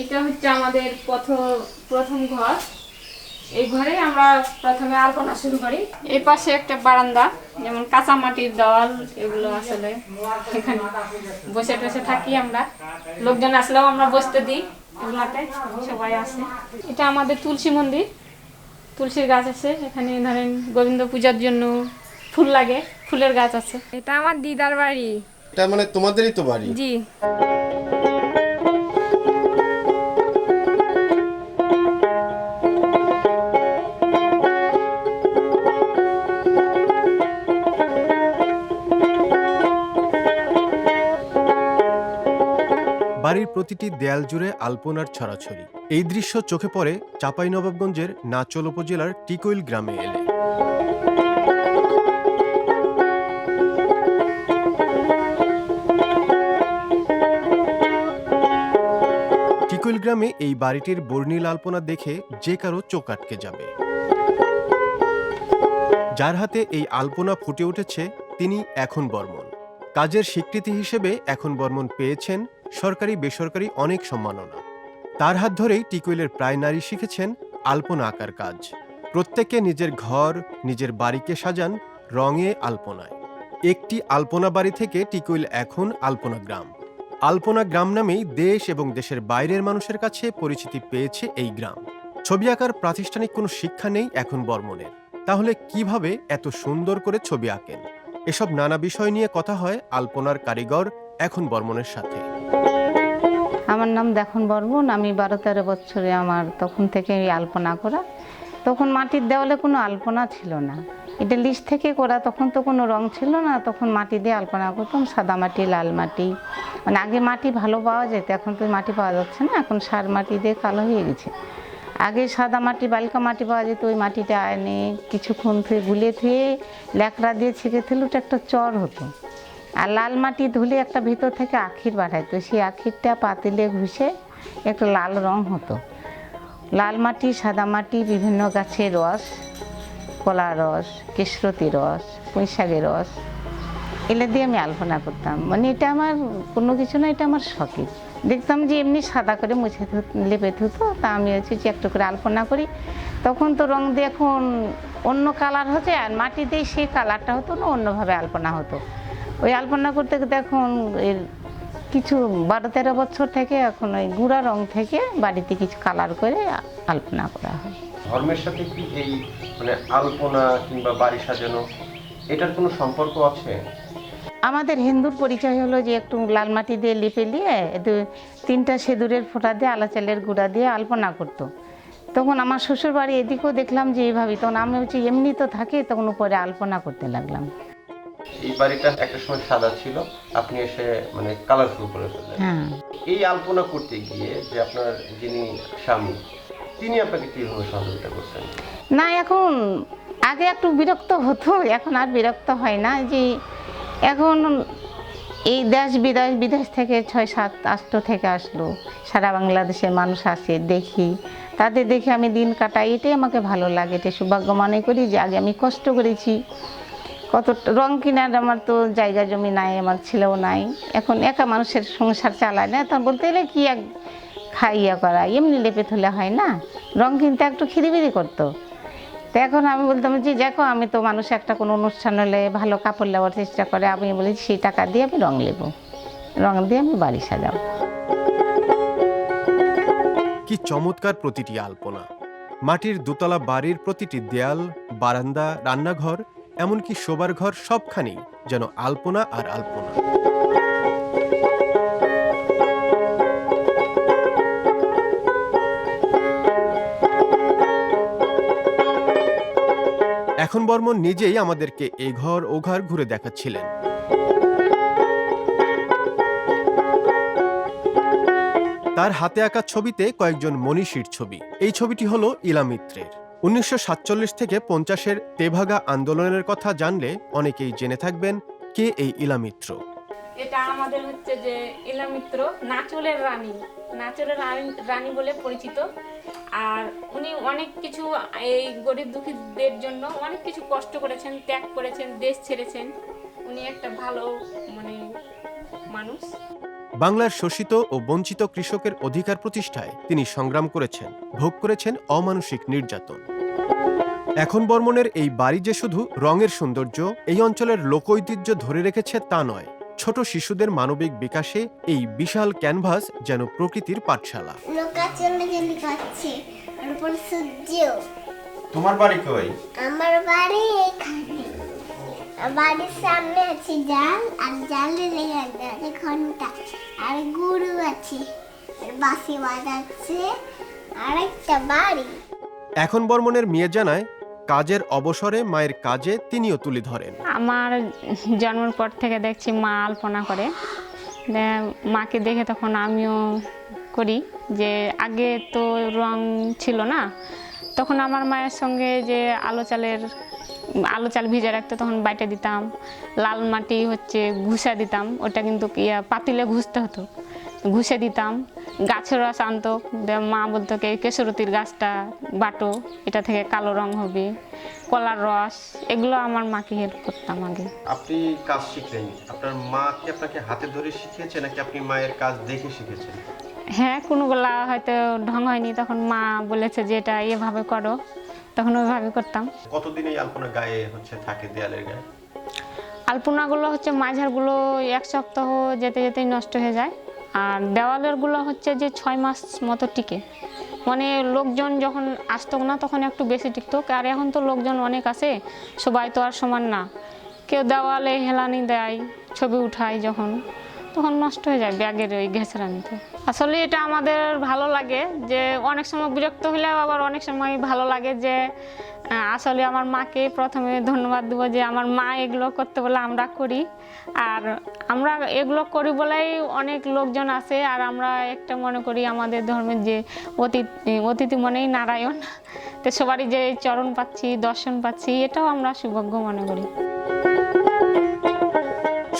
এটা হচ্ছে আমাদের প্রথম প্রথম ঘর। এই ঘরে আমরা প্রথমে আলপনা শুরু করি। এই পাশে একটা বারান্দা যেমন কাঁচা মাটির দেওয়াল এগুলো আসলে এখানে বসে টসে থাকি আমরা। লোকজন আসলেও আমরা বসতে দিই এগুলাতে সবাই আসে। এটা আমাদের তুলসী মন্দির। তুলসীর গাছ আছে এখানে ধরেন গোবিন্দ পূজার জন্য ফুল লাগে ফুলের গাছ আছে। এটা আমার দিদার বাড়ি। এটা মানে তোমাদেরই তো বাড়ি? জি। বাড়ির প্রতিটি দেয়াল জুড়ে আলপনার ছড়াছড়ি। এই দৃশ্য চোখে পড়ে চাঁপাইনবাবগঞ্জের নাচল উপজেলার টিকইল গ্রামে এলে। টিকইল গ্রামে এই বাড়িটির বর্ণিল আলপনা দেখে যে কারও চোখ আটকে যাবে। যার হাতে এই আলপনা ফুটে উঠেছে, তিনি এখন বর্মন কাজের স্বীকৃতি হিসেবে এখন বর্মন পেয়েছেন সরকারি, বেসরকারি অনেক সম্মাননা। তার হাত ধরেই টিকুইলের প্রায় নারী শিখেছেন আলপনা আঁকার কাজ। প্রত্যেকে নিজের ঘর, নিজের বাড়িকে সাজান রঙে আলপনায়। একটি আলপনা বাড়ি থেকে টিকুইল এখন আলপনা গ্রাম। আলপনা গ্রাম নামেই দেশ এবং দেশের বাইরের মানুষের কাছে পরিচিতি পেয়েছে এই গ্রাম। ছবি আঁকার প্রাতিষ্ঠানিক কোনো শিক্ষা নেই এখন বর্মনের তাহলে কীভাবে এত সুন্দর করে ছবি আঁকেন? এসব নানা বিষয় নিয়ে কথা হয় আলপনার কারিগর এখন বর্মনের সাথে। আমার নাম দেখন বর্মন, আমি বারো তেরো বছরে আমার তখন থেকে আলপনা করা। তখন মাটির দেওয়ালে কোনো আলপনা ছিল না। এটা লিস্ট থেকে করা, তখন তো কোনো রং ছিল না। তখন মাটি দিয়ে আলপনা করতাম, সাদা মাটি, লাল মাটি। মানে আগে মাটি ভালো পাওয়া যেত, এখন তো মাটি পাওয়া যাচ্ছে না। এখন সার মাটি দিয়ে কালো হয়ে গেছে। আগে সাদা মাটি, বালিকা মাটি পাওয়া যেত, ওই মাটিটা এনে কিছুক্ষণ ধুয়ে, গুলে ধুয়ে ল্যাকড়া দিয়ে ছেঁকে ওটা একটা চর হতো। আর লাল মাটি ধুলে একটা ভিতর থেকে আখির বাড়াইতো সেই আখিরটা পাতিলে ঘুষে একটা লাল রং হতো। লাল মাটি, সাদা মাটি, বিভিন্ন গাছের রস, কলা রস, কেশরতি রস, পুঁইশাকের রস এগুলো দিয়ে আমি আলপনা করতাম। মানে এটা আমার কোনো কিছু না, এটা আমার শখের দেখতাম যে এমনি সাদা করে মুছে লেপে ধুতো, তা আমি হচ্ছে যে একটু করে আলপনা করি। তখন তো রং দিয়ে এখন অন্য কালার হচ্ছে, আর মাটি দিয়ে সেই কালারটা হতো না, অন্যভাবে আলপনা হতো। ওই আলপনা করতে করতে এখন এর কিছু বারো তেরো বছর থেকে এখন ওই গুঁড়া রং থেকে বাড়িতে কিছু কালার করে আলপনা করা হয়। ধর্মের সাথে কি এই মানে আলপনা কিংবা বাড়ি সাজানো এটার কোনো সম্পর্ক আছে? আমাদের হিন্দুর পরিচয় হলো যে একটু লাল মাটি দিয়ে লিপে দু- তিনটা সিঁদুরের ফোঁটা দিয়ে আলাচালের গুঁড়া দিয়ে আলপনা করতো। তখন আমার শ্বশুর বাড়ি এদিকেও দেখলাম যে এইভাবে তখন আমি হচ্ছে এমনি তো থাকে তখন উপরে আলপনা করতে লাগলাম। এই বাড়িটা একটা সময় সাদা ছিল। আপনি এসে মানে কালারফুল করে ফেললেন। হ্যাঁ। এই আলপনা করতে গিয়ে যে আপনার যিনি স্বামী তিনি আপনাকে কীভাবে সহযোগিতা করছেন? না এখন আগে একটু বিরক্ত হতো এখন আর বিরক্ত হয় না। যে এখন এই দেশ বিদেশ বিদেশ থেকে ছয় সাত আষ্ট থেকে আসলো। সারা বাংলাদেশের মানুষ আসে দেখি। তাদের দেখে আমি দিন কাটাই এটাই আমাকে ভালো লাগে এটা সৌভাগ্য মনে করি যে আগে আমি কষ্ট করেছি। কত রং কিনার আমার তো জায়গা জমি নাই, আমার ছেলেও নাই। এখন একা মানুষের সংসার চালায় না, তখন বলতে গেলে কি এক খাইয়া করা? এমনি লেপে থলে হয় না। রং কিনতে একটু খিরিবিরি করতো। তো এখন আমি বলতাম যে দেখো, আমি তো মানুষ একটা কোনো অনুষ্ঠান হলে ভালো কাপড় নেওয়ার চেষ্টা করে। আমি বলি, সেই টাকা দিয়ে আমি রং নেব। রং দিয়ে আমি বাড়ি সাজাবো। কি চমৎকার প্রতিটি আলপনা। মাটির দোতলা বাড়ির প্রতিটি দেয়াল, বারান্দা, রান্নাঘর এমনকি শোবার ঘর সবখানেই যেন আলপনা আর আলপনা। এখন বর্মন নিজেই আমাদেরকে এ ঘর, ও ঘর ঘুরে দেখাচ্ছিলেন। তার হাতে আঁকা ছবিতে কয়েকজন মনীষীর ছবি। এই ছবিটি হলো ইলামিত্রের। উনিশশো সাতচল্লিশ থেকে পঞ্চাশের তেভাগা আন্দোলনের কথা জানলে অনেকেই জেনে থাকবেন কে এই ইলামিত্র। এটা আমাদের হচ্ছে যে ইলামিত্র নাচলের রানী। নাচলের রানী বলে পরিচিত। আর উনি অনেক কিছু এই গরিব দুঃখীদের জন্য অনেক কিছু কষ্ট করেছেন, ত্যাগ করেছেন, দেশ ছেড়েছেন। উনি একটা ভালো মানে মানুষ। বাংলার শোষিত ও বঞ্চিত কৃষকের অধিকার প্রতিষ্ঠায় তিনি সংগ্রাম করেছেন ভোগ করেছেন অমানসিক নির্যাতন। এখন বর্মনের এই বাড়ি যে শুধু রঙের সৌন্দর্য এই অঞ্চলের লোকঐতিহ্য ধরে রেখেছে তা নয় ছোট শিশুদের মানবিক বিকাশে এই বিশাল ক্যানভাস যেন প্রকৃতির পাঠশালা। তোমার বাড়ি কই? আমার বাড়ি এখানে। বাড়ির সামনে আছে জাল আর জালে লেগে আছে ঘণ্টা আর গরু আছে আর বাসি বাজাচ্ছে আর একটা বাড়ি। এখন বর্মনের মেয়ে জানায় কাজের অবসরে মায়ের কাজে তিনিও তুলে ধরেন। আমার জন্মের পর থেকে দেখছি মা আলপনা করে। মাকে দেখে তখন আমিও করি যে আগে তো রং ছিল না তখন আমার মায়ের সঙ্গে যে আলো চালের আলো চাল ভিজে রাখতে তখন বাইটে দিতাম লাল মাটি হচ্ছে ঘুষা দিতাম ওটা কিন্তু ইয়া পাতিলে ঘুষতে হতো। ঘুষে দিতাম গাছের রস আনতো মা বলতো কি কেশরতির গাছটা বাটো এটা থেকে কালো রং হবে কলার রস এগুলো আমার মাকে হেল্প করতাম আগে। আপনি কাজ শিখলেন আপনার মা কি আপনাকে হাতে ধরে শিখিয়েছে নাকি আপনি মায়ের কাজ দেখে শিখেছেন? হ্যাঁ কোনোগুলা হয়তো ঢং হয়নি তখন মা বলেছে যে এটা এভাবে করো। তখন ওইভাবে করতাম। কতদিন এই আলপনা গায়ে হচ্ছে থাকে দেয়ালের গায়ে? আলপনাগুলো হচ্ছে মাঝারগুলো এক সপ্তাহ যেতে যেতেই নষ্ট হয়ে যায়। আর দেওয়ালেরগুলো হচ্ছে যে ছয় মাস মতো টিকে। মানে লোকজন যখন আসতো না তখন একটু বেশি টিকতো। আর এখন তো লোকজন অনেক আসে সবাই তো আর সমান না। কেউ দেওয়ালে হেলানি দেয় ছবি উঠায় যখন। তখন নষ্ট হয়ে যায় ব্যাগের ওই ঘেঁচড়ানিতে আসলে এটা আমাদের ভালো লাগে যে অনেক সময় বিরক্ত হলেও আবার অনেক সময় ভালো লাগে যে আসলে আমার মাকে প্রথমে ধন্যবাদ দেবো যে আমার মা এগুলো করতে বলে আমরা করি। আর আমরা এগুলো করি বলেই অনেক লোকজন আসে আর আমরা একটা মনে করি আমাদের ধর্মের যে অতিথি অতিথি মনেই নারায়ণ। তো সবারই যে চরণ পাচ্ছি, দর্শন পাচ্ছি, এটাও আমরা সৌভাগ্য মনে করি।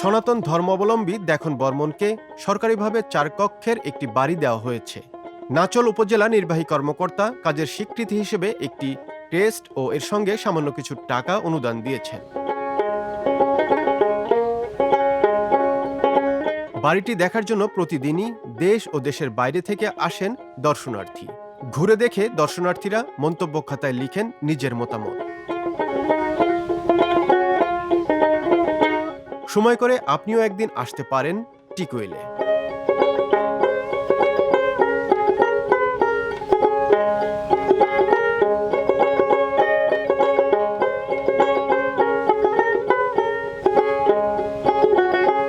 সনাতন ধর্মাবলম্বী দেখুন বর্মনকে সরকারিভাবে চার কক্ষের একটি বাড়ি দেওয়া হয়েছে। নাচল উপজেলা নির্বাহী কর্মকর্তা কাজের স্বীকৃতি হিসেবে একটি টেস্ট ও এর সঙ্গে সামান্য কিছু টাকা অনুদান দিয়েছেন। বাড়িটি দেখার জন্য প্রতিদিনই দেশ ও দেশের বাইরে থেকে আসেন দর্শনার্থী। ঘুরে দেখে দর্শনার্থীরা মন্তব্য খাতায় লিখেন নিজের মতামত। সময় করে আপনিও একদিন আসতে পারেন টিকুয়েলে